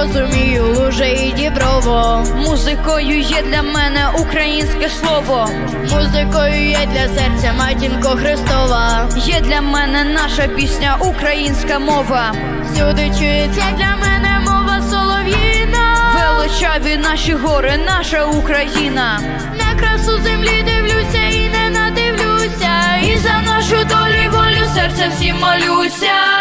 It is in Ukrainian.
Розумію, луже і діброво. Музикою є для мене українське слово. Музикою є для серця матінко Христова. Є для мене наша пісня, українська мова. Всюди чується для мене мова солов'їна. Величаві наші гори, наша Україна. На красу землі дивлюся і не надивлюся. І за нашу долю й волю серця всім молюся.